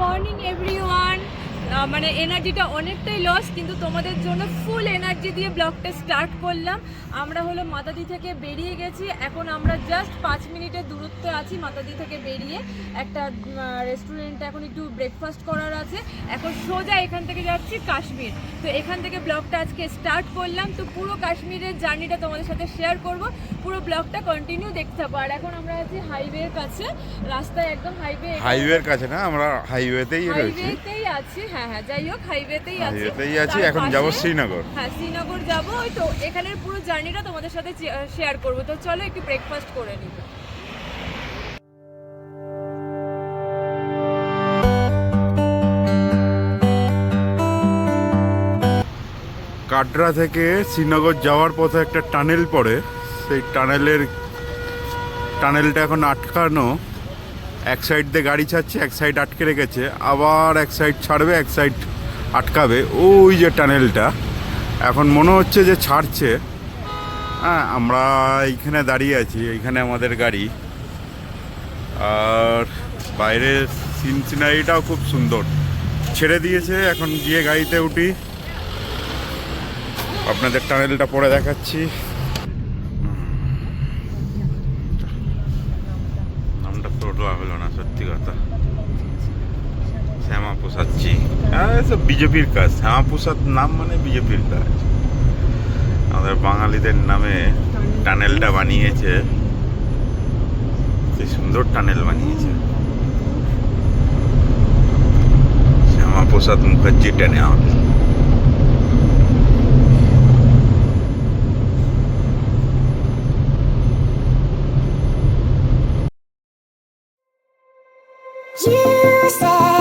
Morning everyone মানে এনার্জিটা অনেকটাই লস কিন্তু তোমাদের জন্য ফুল এনার্জি দিয়ে ব্লগটা স্টার্ট করলাম। আমরা হলো মাতাদি থেকে বেরিয়ে গেছি। এখন আমরা জাস্ট পাঁচ মিনিটের দূরত্বে আছি মাতাদি থেকে বেরিয়ে। একটা রেস্টুরেন্টে এখন একটু ব্রেকফাস্ট করার আছে। এখন সোজা এখান থেকে যাচ্ছি কাশ্মীর। তো এখান থেকে ব্লগটা আজকে স্টার্ট করলাম। তো পুরো কাশ্মীরের জার্নিটা তোমাদের সাথে শেয়ার করব। পুরো ব্লগটা কন্টিনিউ দেখতে থাকো আর এখন আমরা আছি হাইওয়ের কাছে। রাস্তায় একদম হাইওয়ে হাইওয়ের কাছে না আমরা হাইওয়েতেই রয়েছি। হাইওয়েতেই আছি। হ্যাঁ হ্যাঁ যাই হোক হাইওয়েতেই আছি। হাইওয়েতেই আছি এখন যাব শ্রীনগর। হ্যাঁ শ্রীনগর যাব। ওই তো এখানের পুরো জার্নিটা তোমাদের সাথে শেয়ার করব। তো চলো একটু ব্রেকফাস্ট করে নিই। কাটরা থেকে শ্রীনগর যাওয়ার পথে একটা টানেল পড়ে। সেই টানেলের, টানেলটা এখন আটকানো। এক সাইড দিয়ে গাড়ি ছাড়ছে, এক সাইড আটকে রেখেছে। আবার এক সাইড ছাড়বে, এক সাইড আটকাবে। ওই যে টানেলটা। এখন মনে হচ্ছে যে ছাড়ছে। হ্যাঁ আমরা এইখানে দাঁড়িয়ে আছি, এইখানে আমাদের গাড়ি। আর বাইরের সিন সিনারিটাও খুব সুন্দর। ছেড়ে দিয়েছে, এখন গিয়ে গাড়িতে উঠি। আপনাদের টানেলটা পরে দেখাচ্ছি নামটা তোলা হলো না সত্যি কথা জি হ্যাঁ বিজেপির কাজ। শ্যামা প্রসাদ নাম মানে বিজেপির কাজ। আমাদের বাঙালিদের নামে টানেলটা বানিয়েছে। সুন্দর টানেল বানিয়েছে। Shyama Prasad Mukherjee tunnel You said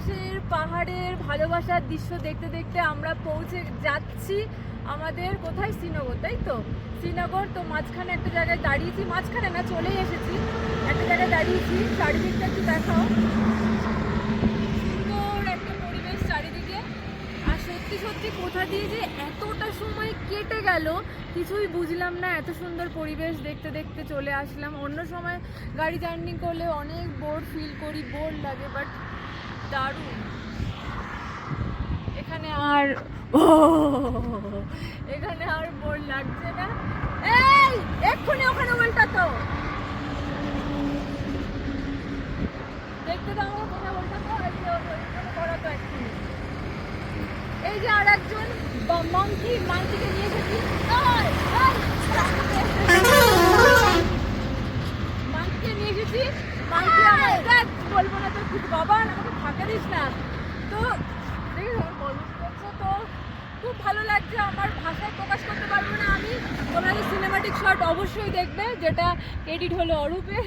পরিবেশের পাহাড়ের ভালোবাসার দৃশ্য দেখতে দেখতে আমরা পৌঁছে যাচ্ছি আমাদের কোথায়? শ্রীনগর, তাই তো? শ্রীনগর, তো মাঝখানে একটা জায়গায় দাঁড়িয়েছি। মাঝখানে না, চলেই এসেছি। একটা জায়গায় দাঁড়িয়েছি। চারিদিকটা একটু দেখাও। সুন্দর একটা পরিবেশ চারিদিকে। আর সত্যি সত্যি কোথা দিয়ে যে এতটা সময় কেটে গেল, কিছুই বুঝলাম না। এত সুন্দর পরিবেশ দেখতে দেখতে চলে আসলাম। অন্য সময় গাড়ি জার্নি করলে অনেক বোর ফিল করি, বোর লাগে বাট দারুণ। এখানে আর ও এখানে আর বোর লাগছে না। এই এক্ষুনি ওখানে উল্টা তো। দেখতে দাও কোথায় উল্টা তো এই যে করা তো এক্ষুনি এই যে আর একজন মাংকি মাংকিকে নিয়ে এসেছি। মাংকিকে নিয়ে এসেছি। মাংকি আমার বলব না তো কিছু বাবা আমাকে ফাঁকা দিস না। তো দেখি আমার করছে তো খুব ভালো লাগছে, আমার ভাষায় প্রকাশ করতে পারব না আমি। তোমরা তো সিনেমাটিক শট অবশ্যই দেখবে, যেটা এডিট হলো অরূপে।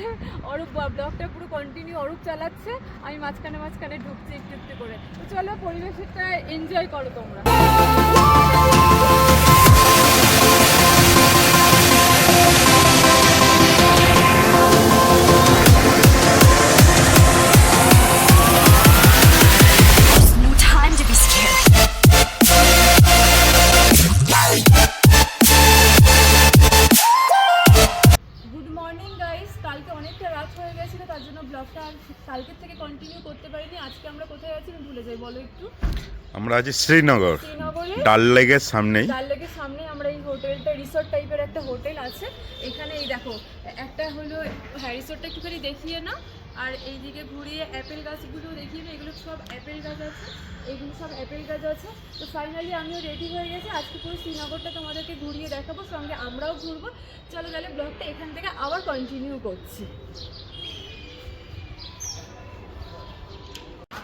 অরূপ ব্লগটা পুরো কন্টিনিউ অরূপ চালাচ্ছে। আমি মাঝখানে মাঝখানে ঢুকছি একটু একটু করে। তো চলো, পরিবেশটা এনজয় করো তোমরা। আজকে আমরা কোথায় আছি আমি ভুলে যাই বলো একটু। আমরা আছি শ্রীনগর ডাল লেগের সামনেই। ডাল লেকের সামনে আমরা এই হোটেলটা রিসোর্ট টাইপের একটা হোটেল আছে। এখানে এই দেখো একটা হলো হ্যাঁ রিসোর্টটা একটুখানি দেখিয়ে না আর এইদিকে ঘুরিয়ে অ্যাপেল গাছগুলো দেখিয়ে না এগুলো সব অ্যাপেল গাছ আছে। এগুলো সব অ্যাপেল গাছ আছে। তো ফাইনালি আমিও রেডি হয়ে গেছি। আজকে পুরো শ্রীনগরটা তোমাদেরকে ঘুরিয়ে দেখাবো সঙ্গে আমরাও ঘুরবো। চলো তাহলে ব্লগটা এখান থেকে আবার কন্টিনিউ করছি।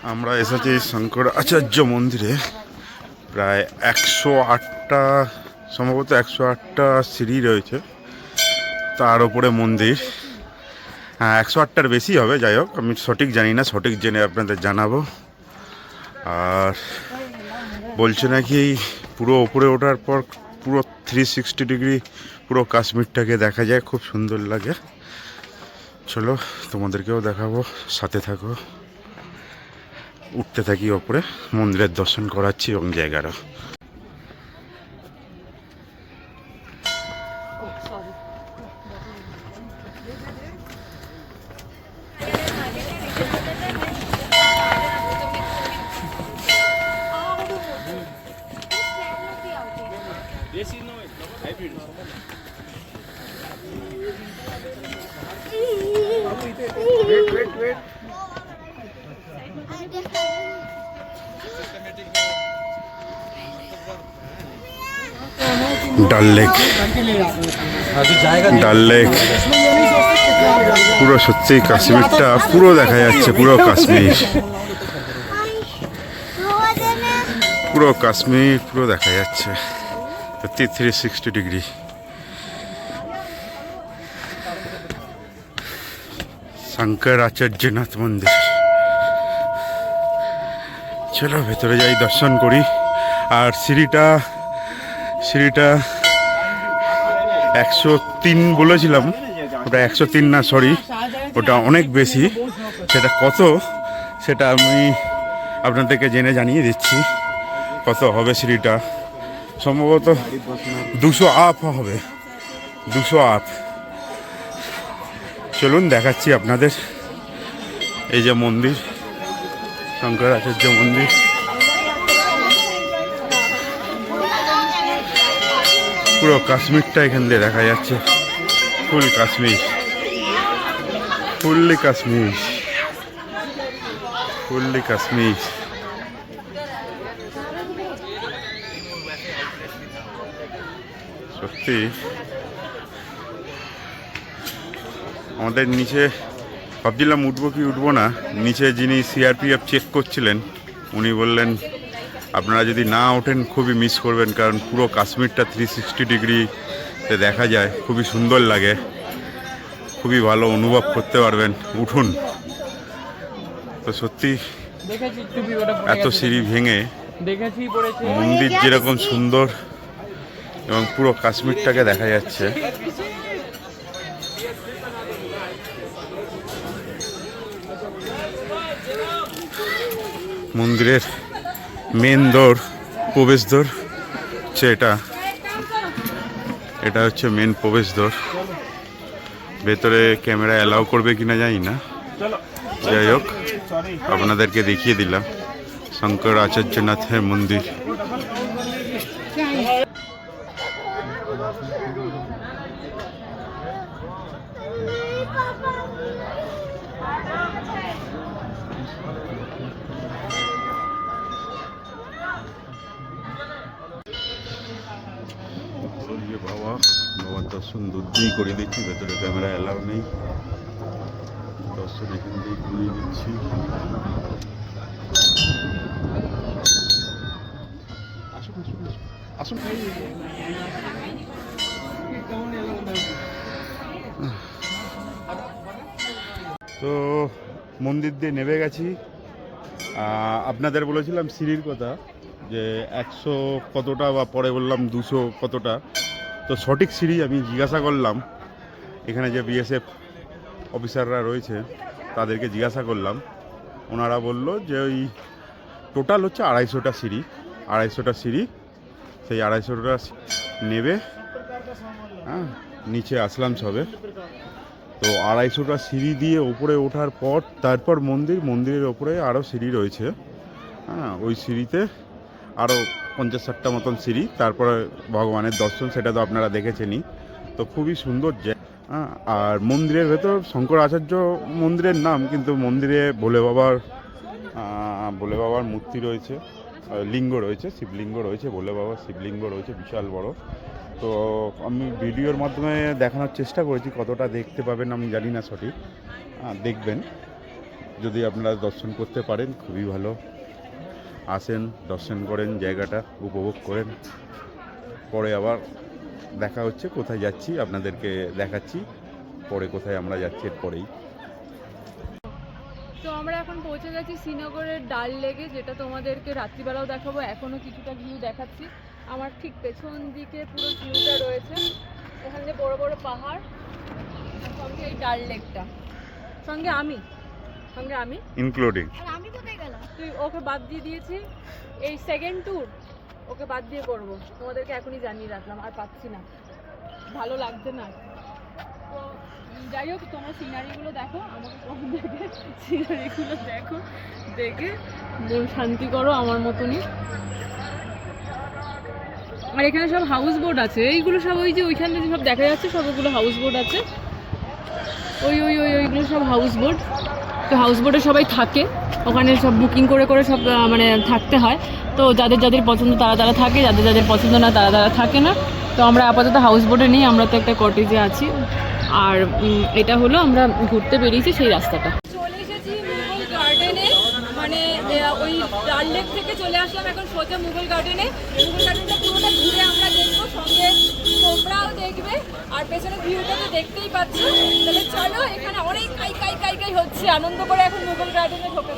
আমরা এসেছি শঙ্কর আচার্য মন্দিরে। প্রায় একশো আটটা, সম্ভবত একশো আটটা সিঁড়ি রয়েছে। তার ওপরে মন্দির। হ্যাঁ একশো আটটার বেশি হবে, যাই হোক, আমি সঠিক জানি না, সঠিক জেনে আপনাদের জানাব। আর বলছে নাকি পুরো ওপরে ওঠার পর পুরো থ্রি সিক্সটি ডিগ্রি পুরো কাশ্মীরটাকে দেখা যায়, খুব সুন্দর লাগে। চলো তোমাদেরকেও দেখাবো, সাথে থাকো। উঠতে থাকি ওপরে মন্দিরের দর্শন করাচ্ছি এবং জায়গারও ডাল লেক। ডাল লেক। পুরো সত্যি কাশ্মীরটা পুরো দেখা যাচ্ছে, পুরো কাশ্মীর। পুরো কাশ্মীর পুরো দেখা যাচ্ছে। সত্যি থ্রি সিক্সটি ডিগ্রি শঙ্কর আচার্যনাথ মন্দির। চলো ভেতরে যাই, দর্শন করি। আর সিঁড়িটা সিঁড়িটা একশো তিন বলেছিলাম। ওটা একশো তিন না সরি ওটা অনেক বেশি। সেটা কত? সেটা আমি আপনাদেরকে জেনে জানিয়ে দিচ্ছি। কত হবে সিঁড়িটা? সম্ভবত দুশো আপ হবে। দুশো আপ। চলুন দেখাচ্ছি আপনাদের। এই যে মন্দির, শঙ্করাচার্য মন্দির। পুরো কাশ্মীরটা এখান দিয়ে দেখা যাচ্ছে। Full Kashmir. Fully Kashmir. Fully Kashmir. সত্যি। আমাদের নিচে ভাবছিলাম উঠবো কি উঠবো না। নিচে যিনি সিআরপিএফ চেক করছিলেন, উনি বললেন আপনারা যদি না ওঠেন খুবই মিস করবেন কারণ পুরো কাশ্মীরটা থ্রি সিক্সটি ডিগ্রিতে দেখা যায়। খুবই সুন্দর লাগে। খুবই ভালো অনুভব করতে পারবেন। উঠুন। তো সত্যি এত সিঁড়ি ভেঙে মন্দির যেরকম সুন্দর এবং পুরো কাশ্মীরটাকে দেখা যাচ্ছে। মন্দিরের মেন দোর প্রবেশ দোর হচ্ছে এটা। এটা হচ্ছে মেন প্রবেশ দোর ভেতরে ক্যামেরা অ্যালাউ করবে কিনা জানি না। যাই হোক, আপনাদেরকে দেখিয়ে দিলাম। শঙ্কর আচার্যনাথের মন্দির। যে বাবা বাবার দর্শন দূর দিয়েই করে দিচ্ছি, ভেতরে ক্যামেরা অ্যালাউ নেই। দর্শন এখান দিয়েই করিয়ে দিচ্ছি। আসুন তো মন্দির দিয়ে নেমে গেছি। আপনাদের বলেছিলাম সিঁড়ির কথা। যে একশো কতটা বা পরে বললাম দুশো কতটা। তো সঠিক সিঁড়ি আমি জিজ্ঞাসা করলাম। এখানে যে বিএসএফ অফিসাররা রয়েছে, তাদেরকে জিজ্ঞাসা করলাম। ওনারা বলল যে ওই টোটাল হচ্ছে আড়াইশোটা সিঁড়ি। আড়াইশোটা সিঁড়ি, সেই আড়াইশোটা নেবে। হ্যাঁ নিচে আসলাম সবে। তো আড়াইশোটা সিঁড়ি দিয়ে ওপরে ওঠার পর, তারপর মন্দির, মন্দিরের ওপরে আরও সিঁড়ি রয়েছে। হ্যাঁ ওই সিঁড়িতে আরও পঞ্চাশ ষাটটা মতন সিঁড়ি, তারপরে ভগবানের দর্শন, সেটা তো আপনারা দেখেছেনই। তো খুবই সুন্দর যে আর মন্দিরের ভেতর শঙ্কর আচার্য মন্দিরের নাম, কিন্তু মন্দিরে ভোলে বাবার ভোলে বাবার মূর্তি রয়েছে লিঙ্গ রয়েছে, শিবলিঙ্গ রয়েছে, ভোলে বাবার শিবলিঙ্গ রয়েছে, বিশাল বড়। তো আমি ভিডিওর মাধ্যমে দেখানোর চেষ্টা করেছি, কতটা দেখতে পাবেন আমি জানি না সঠিক। দেখবেন, যদি আপনারা দর্শন করতে পারেন, খুবই ভালো। আসেন, দর্শন করেন, জায়গাটা উপভোগ করেন। পরে আবার দেখা হচ্ছে, কোথায় যাচ্ছি, আপনাদেরকে দেখাচ্ছি। পরে কোথায় আমরা যাচ্ছি এরপরেই তো আমরা এখন পৌঁছে গেছি শ্রীনগরের ডাল লেগে যেটা তোমাদেরকে রাত্রিবেলাও দেখাবো এখনও কিছুটা ভিউ দেখাচ্ছি। আমার ঠিক পেছন দিকে পুরো ভিউটা রয়েছে। এখানে বড় বড় পাহাড় সঙ্গে এই ডাল লেকটা। সঙ্গে আমি। সঙ্গে আমি। ইনক্লুডিং আর আমি কোথায় গেলাম? তুই ওকে বাদ দিয়ে দিয়েছি। এই সেকেন্ড ট্যুর ওকে বাদ দিয়ে করব। তোমাদেরকে এখনই জানিয়ে রাখলাম আর পাচ্ছি না। ভালো লাগছে না। তো যাই হোক তোমরা সিনারিগুলো দেখো আমাকে কম দেখে সিনারিগুলো দেখো দেখে মন শান্তি করো আমার মতনই। আর এখানে সব হাউস বোট আছে। এইগুলো সব ওই যে ওইখানে যে সব দেখা যাচ্ছে সব ওগুলো হাউস বোট আছে। ওই ওই ওই ওইগুলো সব হাউস বোট তো হাউস বোটে সবাই থাকে। ওখানে সব বুকিং করে করে সব মানে থাকতে হয়। তো যাদের যাদের পছন্দ তারা তারা থাকে, যাদের যাদের পছন্দ না তারা তারা থাকে না। তো আমরা আপাতত হাউস বোটে নেই, আমরা তো একটা কটেজে আছি। আর এটা হলো আমরা ঘুরতে বেরিয়েছি সেই রাস্তাটা। ডাল লেক থেকে চলে আসলাম এখন সোজা মুঘল গার্ডেনে মুঘল গার্ডেনটা পুরোটা ঘুরে আমরা দেখব, সঙ্গে তোমরাও দেখবে। আর পেছনে ভিউটা তো দেখতেই পাচ্ছ। তাহলে চলো, এখানে অনেক কাই কাই কাই কাই হচ্ছে। আনন্দ করে এখন মুঘল গার্ডেনে ঢোকে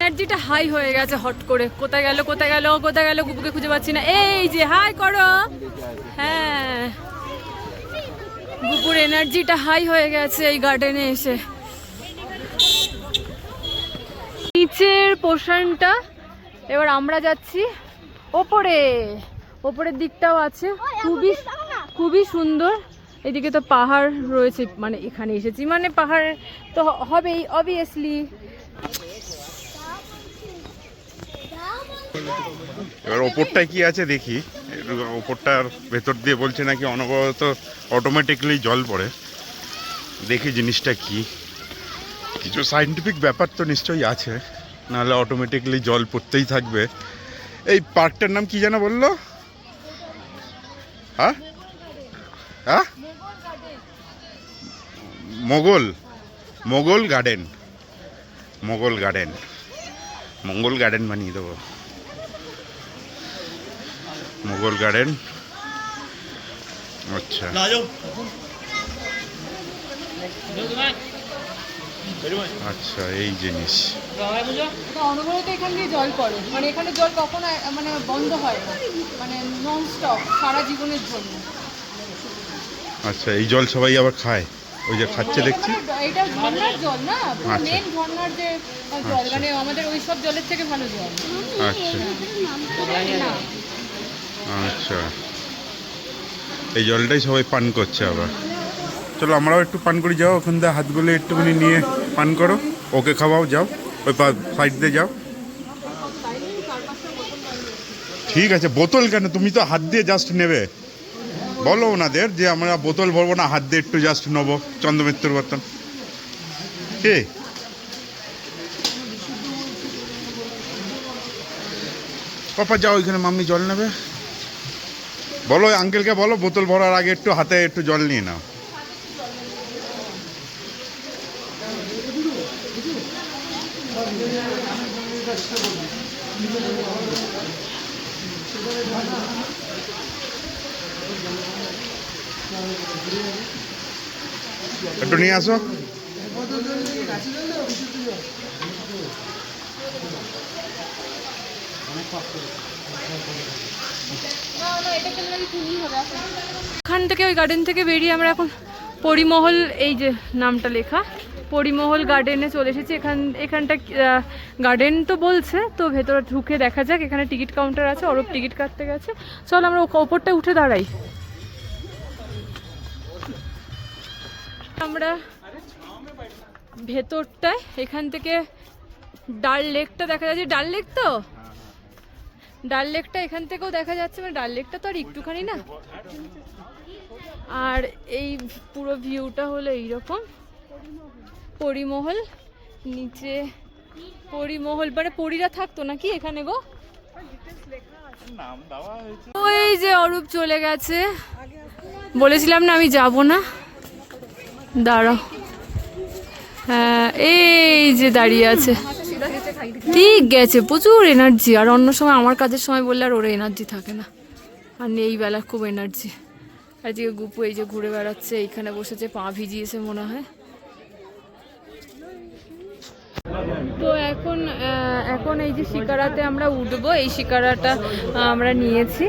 এনার্জিটা হাই হয়ে গেছে হট করে। কোথায় গেল কোথায় গেল কোথায় গেল গুপুকে খুঁজে পাচ্ছি না। এই যে হাই করো। হ্যাঁ। গুপুর এনার্জিটা হাই হয়ে গেছে এই গার্ডেনে এসে। নিচের পোর্শনটা এবার আমরা যাচ্ছি ওপরে। ওপরের দিকটাও আছে। খুবই খুবই সুন্দর। এদিকে তো পাহাড় রয়েছে মানে এখানে এসেছি। মানে পাহাড় তো হবেই অবভিয়াসলি এবার ওপরটায় কি আছে দেখি। ওপরটার ভেতর দিয়ে বলছে নাকি অনবরত অটোমেটিকলি জল পড়ে। দেখি জিনিসটা কি। কিছু সাইন্টিফিক ব্যাপার তো নিশ্চয়ই আছে। নাহলে অটোমেটিকলি জল পড়তেই থাকবে। এই পার্কটার নাম কি যেন বলল? হ্যাঁ? হ্যাঁ? Mughal. Mughal garden Mughal garden Mangal garden বানিয়ে দেবো। মোগল গার্ডেন আচ্ছা। আচ্ছা এই জিনিস। অনবরত এখান দিয়ে জল পড়ে। মানে এখানে জল কখনো মানে বন্ধ হয় না। মানে নন স্টপ সারা জীবনের জন্য। আচ্ছা এই জল সবাই আবার খায়? ওই যে খাচ্ছে দেখছি? এটা ঝর্ণার জল না? আচ্ছা। মেন ঝর্ণার যে জল। মানে আমাদের ওই সব জলের থেকে ভালো জল। আচ্ছা। আচ্ছা। এই জলটাই সবাই পান করছে আবার। চলো আমরাও একটু পান করি, যাও ওখান থেকে হাতগুলো একটুখানি নিয়ে পান করো। ওকে খাওয়াও, যাও। ওই সাইড দিয়ে যাও। ঠিক আছে, বোতল কেন? তুমি তো হাত দিয়ে জাস্ট নেবে। বলো ওনাদের যে আমরা বোতল ভরবো না, হাত দিয়ে একটু জাস্ট নেব চন্দ্রমিত্রর মতন কে? পাপা, যাও ওইখানে মাম্মি জল নেবে। বলো, আঙ্কেলকে বলো, বোতল ভরার আগে একটু হাতে একটু জল নিয়ে নাও। একটু নিয়ে আসো। ওখান থেকে ওই গার্ডেন থেকে বেরিয়ে আমরা এখন পরিমহল, এই যে নামটা লেখা। পরিমহল গার্ডেনে চলে এসেছি। এখান, এখানটা গার্ডেন তো বলছে, তো ভেতরে ঢুকে দেখা যাক। এখানে টিকিট কাউন্টার আছে, অরূপ টিকিট কাটতে গেছে। চল আমরা ওপরটা উঠে দাঁড়াই। আমরা ভেতরটায় এখান থেকে ডাল লেকটা দেখা যাচ্ছে। ডাল লেক তো? ডাল লেকটা এখান থেকেও দেখা যাচ্ছে মানে ডাল লেকটা তো আর একটুখানি না। আর এই পুরো ভিউটা হলো এইরকম। পরিমহল, নিচে পরিমহল মানে পরীরা থাকতো নাকি এখানে গো? ওই যে অরূপ চলে গেছে। বলেছিলাম না আমি যাব না। দাঁড়াও। হ্যাঁ এই যে দাঁড়িয়ে আছে। ঠিক গেছে, প্রচুর এনার্জি আর অন্য সময় আমার কাজের সময় বললে আর ওর এনার্জি থাকে না। আর এই বেলা, খুব এনার্জি আজকে গুপু এই যে ঘুরে বেড়াচ্ছে, এইখানে বসেছে, পা ভিজিয়েছে মনে হয়। তো এখন এখন এই যে শিকারাতে আমরা উঠবো, এই শিকারাটা আমরা নিয়েছি।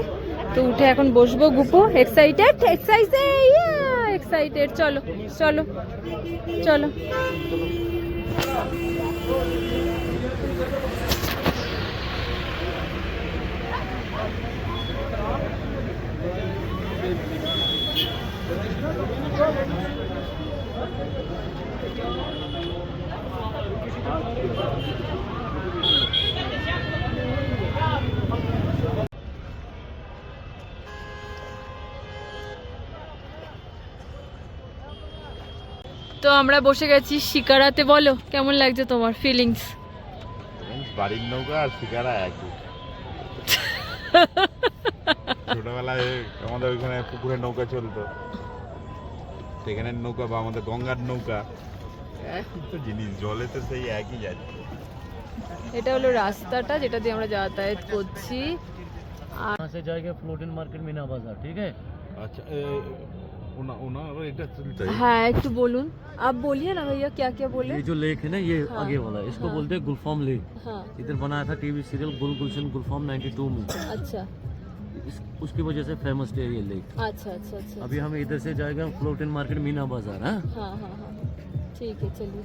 তো উঠে এখন বসবো গুপু এক্সাইটেড এক্সাইটেড এক্সাইটেড চলো চলো চলো। তো আমরা বসে গেছি শিকারাতে বলো কেমন লাগছে তোমার ফিলিংস বাড়ির নৌকা আর শিকারা একই ছোটবেলায় আমাদের ওইখানে পুকুরে নৌকা চলতো সেখানে নৌকা বা আমাদের গঙ্গার নৌকা একই তো জিনিস জলে তো সেই একই যাচ্ছে এটা হলো রাস্তাটা যেটা দিয়ে আমরা যাতায়াত করছি यहाँ से जाएगा फ्लोटिंग मार्केट मीना बाजार ठीक है আচ্ছা हाँ एक तो बोलूँ आप बोलिए ना भैया क्या क्या बोले? ये जो लेक है ना ये हाँ, आगे वाला इसको हाँ, बोलते हैं गुलफाम लेक। हाँ, इधर बनाया था टीवी सीरियल गुल गुलशन गुलफाम 92 में। अच्छा। इस, उसकी वजह से फ़ेमस है ये लेक। अच्छा अच्छा अच्छा। अभी हम इधर से जाएगा फ्लोटिन मार्केट मीना बाज़ार है। ठीक है चलिए।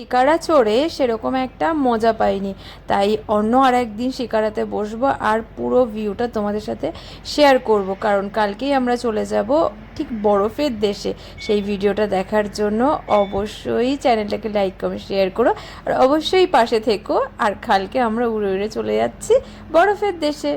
শিকারা চড়ে সেরকম একটা মজা পাইনি। তাই অন্য আর একদিন শিকারাতে বসবো আর পুরো ভিউটা তোমাদের সাথে শেয়ার করব। কারণ কালকেই আমরা চলে যাব ঠিক বরফের দেশে। সেই ভিডিওটা দেখার জন্য অবশ্যই চ্যানেলটাকে লাইক কমেন্ট শেয়ার করো। আর অবশ্যই পাশে থেকো। আর কালকে আমরা উড়ে উড়ে চলে যাচ্ছি বরফের দেশে।